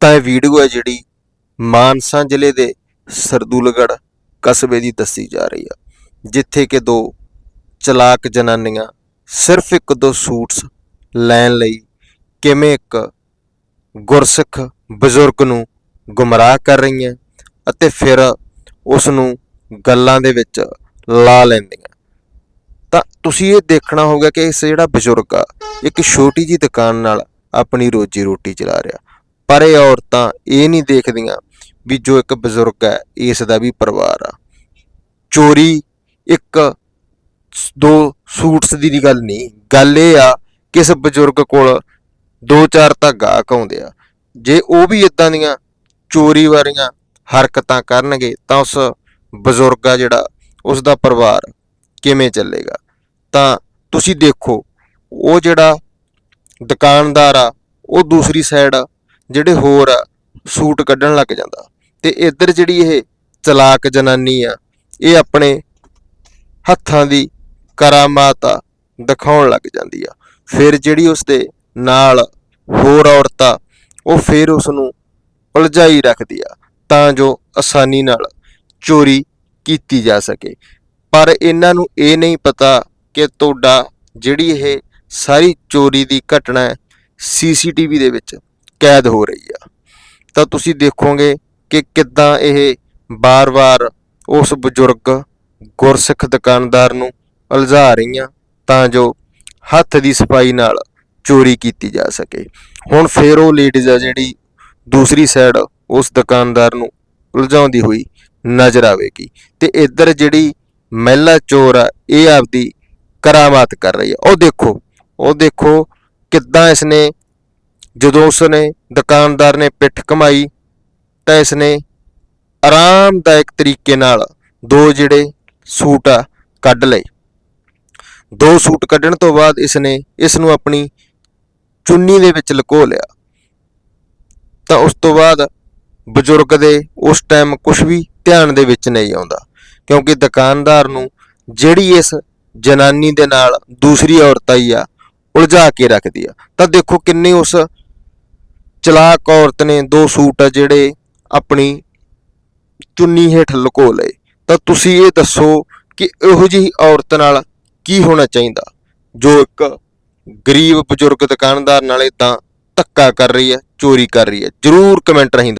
ਤਾਂ ਇਹ ਵੀਡੀਓ ਹੈ ਜਿਹੜੀ ਮਾਨਸਾ ਜ਼ਿਲ੍ਹੇ ਦੇ ਸਰਦੂਲਗੜ੍ਹ ਕਸਬੇ ਦੀ ਦੱਸੀ ਜਾ ਰਹੀ ਆ, ਜਿੱਥੇ ਕਿ ਦੋ ਚਲਾਕ ਜਨਾਨੀਆਂ ਸਿਰਫ ਇੱਕ ਦੋ ਸੂਟਸ ਲੈਣ ਲਈ ਕਿਵੇਂ ਇੱਕ ਗੁਰਸਿੱਖ ਬਜ਼ੁਰਗ ਨੂੰ ਗੁੰਮਰਾਹ ਕਰ ਰਹੀਆਂ ਅਤੇ ਫਿਰ ਉਸ ਨੂੰ ਗੱਲਾਂ ਦੇ ਵਿੱਚ ਲਾ ਲੈਂਦੀਆਂ। ਤਾਂ ਤੁਸੀਂ ਇਹ ਦੇਖਣਾ ਹੋਗਾ ਕਿ ਇਸ ਜਿਹੜਾ ਬਜ਼ੁਰਗ ਆ, ਇੱਕ ਛੋਟੀ ਜੀ ਦੁਕਾਨ ਨਾਲ ਆਪਣੀ ਰੋਜੀ ਰੋਟੀ ਚਲਾ ਰਿਹਾ। ਪਰ ਇਹ ਔਰਤਾਂ ਇਹ ਨਹੀਂ ਦੇਖਦੀਆਂ ਵੀ ਜੋ ਇੱਕ ਬਜ਼ੁਰਗ ਹੈ, ਇਸ ਦਾ ਵੀ ਪਰਿਵਾਰ ਆ। ਚੋਰੀ ਇੱਕ ਦੋ ਸੂਟਸ ਦੀ ਦੀ ਗੱਲ ਨਹੀਂ। ਗੱਲ ਇਹ ਆ ਕਿਸ ਬਜ਼ੁਰਗ ਕੋਲ ਦੋ ਚਾਰ ਤਾਂ ਗਾਹਕ ਆਉਂਦੇ ਆ। ਜੇ ਉਹ ਵੀ ਇਦਾਂ ਦੀਆਂ ਚੋਰੀ ਵਾਲੀਆਂ ਹਰਕਤਾਂ ਕਰਨਗੇ, ਤਾਂ ਉਸ ਬਜ਼ੁਰਗ ਆ ਜਿਹੜਾ, ਉਸ ਦਾ ਪਰਿਵਾਰ ਕਿਵੇਂ ਚੱਲੇਗਾ? ਤਾਂ ਤੁਸੀਂ ਦੇਖੋ, ਉਹ ਜਿਹੜਾ ਦੁਕਾਨਦਾਰ ਆ, ਉਹ ਦੂਸਰੀ ਸਾਈਡ ਜਿਹੜੇ ਹੋਰ ਆ, ਸੂਟ ਕੱਢਣ ਲੱਗ ਜਾਂਦਾ। ਤੇ ਇੱਧਰ ਜਿਹੜੀ ਇਹ ਚਲਾਕ ਜਨਾਨੀ ਆ, ਇਹ ਆਪਣੇ ਹੱਥਾਂ ਦੀ ਕਰਾਮਾਤ ਆ ਦਿਖਾਉਣ ਲੱਗ ਜਾਂਦੀ ਆ। ਫਿਰ ਜਿਹੜੀ ਉਸ ਦੇ ਨਾਲ ਹੋਰ ਔਰਤਾਂ ਉਹ ਫਿਰ ਉਸ ਨੂੰ ਉਲਝਾਈ ਰੱਖਦੀ ਆ, ਤਾਂ ਜੋ ਆਸਾਨੀ ਨਾਲ ਚੋਰੀ ਕੀਤੀ ਜਾ ਸਕੇ। ਪਰ ਇਹਨਾਂ ਨੂੰ ਇਹ ਨਹੀਂ ਪਤਾ ਕਿ ਤੁਹਾਡਾ ਜਿਹੜੀ ਇਹ ਸਾਰੀ ਚੋਰੀ ਦੀ ਘਟਨਾ ਹੈ, ਸੀਸੀਟੀਵੀ ਦੇ ਵਿੱਚ ਕੈਦ ਹੋ ਰਹੀ ਆ। ਤਾਂ ਤੁਸੀਂ ਦੇਖੋਗੇ ਕਿ ਕਿੱਦਾਂ ਇਹ ਬਾਰ-ਬਾਰ ਉਸ ਬਜ਼ੁਰਗ ਗੁਰਸਿੱਖ ਦੁਕਾਨਦਾਰ ਨੂੰ ਉਲਝਾ ਰਹੀਆਂ ਤਾਂ ਜੋ ਹੱਥ ਦੀ ਸਫ਼ਾਈ ਨਾਲ ਚੋਰੀ ਕੀਤੀ ਜਾ ਸਕੇ। ਹੁਣ ਫੇਰ ਉਹ ਲੇਡੀਜ਼ ਆ ਜਿਹੜੀ ਦੂਸਰੀ ਸਾਈਡ ਉਸ ਦੁਕਾਨਦਾਰ ਨੂੰ ਉਲਝਾਉਂਦੀ ਹੋਈ ਨਜ਼ਰ ਆਵੇਗੀ। ਤੇ ਇੱਧਰ ਜਿਹੜੀ ਮਹਿਲਾ ਚੋਰ ਆ, ਇਹ ਆਪਦੀ ਕਰਾਮਾਤ ਕਰ ਰਹੀ ਆ। ਉਹ ਦੇਖੋ ਉਹ ਦੇਖੋ ਕਿੱਦਾਂ ਇਸਨੇ ਜਦੋਂ ਉਸਨੇ ਦੁਕਾਨਦਾਰ ਨੇ ਪਿੱਠ ਕਮਾਈ ਤਾਂ ਇਸਨੇ ਆਰਾਮਦਾਇਕ ਤਰੀਕੇ ਨਾਲ ਦੋ ਜਿਹੜੇ ਸੂਟ ਆ ਕੱਢ ਲਏ। ਦੋ ਸੂਟ ਕੱਢਣ ਤੋਂ ਬਾਅਦ ਇਸਨੇ ਇਸ ਨੂੰ ਆਪਣੀ ਚੁੰਨੀ ਦੇ ਵਿੱਚ ਲੁਕੋ ਲਿਆ। ਤਾਂ ਉਸ ਤੋਂ ਬਾਅਦ ਬਜ਼ੁਰਗ ਦੇ ਉਸ ਟਾਈਮ ਕੁਝ ਵੀ ਧਿਆਨ ਦੇ ਵਿੱਚ ਨਹੀਂ ਆਉਂਦਾ, ਕਿਉਂਕਿ ਦੁਕਾਨਦਾਰ ਨੂੰ ਜਿਹੜੀ ਇਸ ਜਨਾਨੀ ਦੇ ਨਾਲ ਦੂਸਰੀ ਔਰਤ ਆਈ ਆ, ਉਲਝਾ ਕੇ ਰੱਖਦੀ ਆ। ਤਾਂ ਦੇਖੋ ਕਿੰਨੀ ਉਸ ਚਲਾਕ ਔਰਤ ਨੇ ਦੋ ਸੂਟ ਜਿਹੜੇ ਆਪਣੀ ਚੁੰਨੀ ਹੇਠ ਲੁਕੋ ਲਏ। ਤਾਂ ਤੁਸੀਂ ਇਹ ਦੱਸੋ ਕਿ ਇਹੋ ਜਿਹੀ ਔਰਤ ਨਾਲ ਕੀ ਹੋਣਾ ਚਾਹੀਦਾ? ਜੋ ਇੱਕ ਗਰੀਬ ਬਜ਼ੁਰਗ ਦੁਕਾਨਦਾਰ ਨਾਲ ਇਦਾਂ ਧੱਕਾ ਕਰ ਰਹੀ ਹੈ, ਚੋਰੀ ਕਰ ਰਹੀ ਹੈ। ਜਰੂਰ ਕਮੈਂਟ ਰਾਹੀਂ